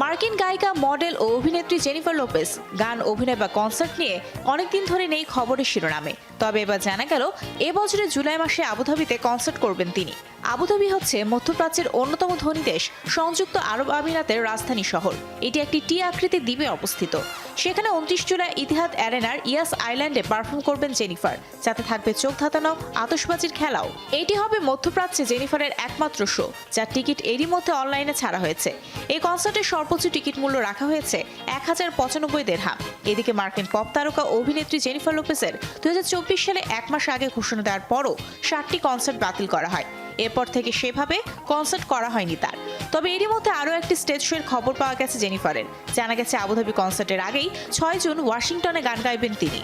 মার্কিন গায়িকা, মডেল ও অভিনেত্রী জেনিফার লোপেস গান, অভিনয় বা কনসার্ট নিয়ে অনেকদিন ধরে নেই খবরের শিরোনামে। তবে এবার জানা গেল এবছরের জুলাই মাসে আবুধাবিতে কনসার্ট করবেন তিনি। আবুধাবি হচ্ছে মধ্যপ্রাচ্যের অন্যতম ধনী দেশ, সংযুক্ত আরব আমিরাতের রাজধানী শহর। এটি একটি টি আকৃতির দ্বীপে অবস্থিত। সেখানে উনত্রিশ জুলাই ইতিহাদ অ্যারেনার ইয়াস আইল্যান্ডে পারফর্ম করবেন জেনিফার। যাতে থাকবে চোখ ধাঁধানো আতশবাজির খেলাও। এটি হবে মধ্যপ্রাচ্যে জেনিফারের একমাত্র শো যার টিকিট এরই মধ্যে অনলাইনে ছাড়া হয়েছে। এই কনসার্টের সর্বোচ্চ টিকিট মূল্য রাখা হয়েছে এক হাজার পঁচানব্বই দেড়হাম। এদিকে মার্কিন পপ তারকা অভিনেত্রী জেনিফার লোপেসের দুই হাজার চব্বিশ সালে এক মাস আগে ঘোষণা দেওয়ার পরও ষাটটি কনসার্ট বাতিল করা হয়। এরপর থেকে সেভাবে কনসার্ট করা হয়নি তার। তবে এরই মধ্যে আরও একটি স্টেজ শোয়ের খবর পাওয়া গেছে জেনিফারের। জানা গেছে, আবুধাবি কনসার্টের আগেই ছয় জুন ওয়াশিংটনে গান গাইবেন তিনি।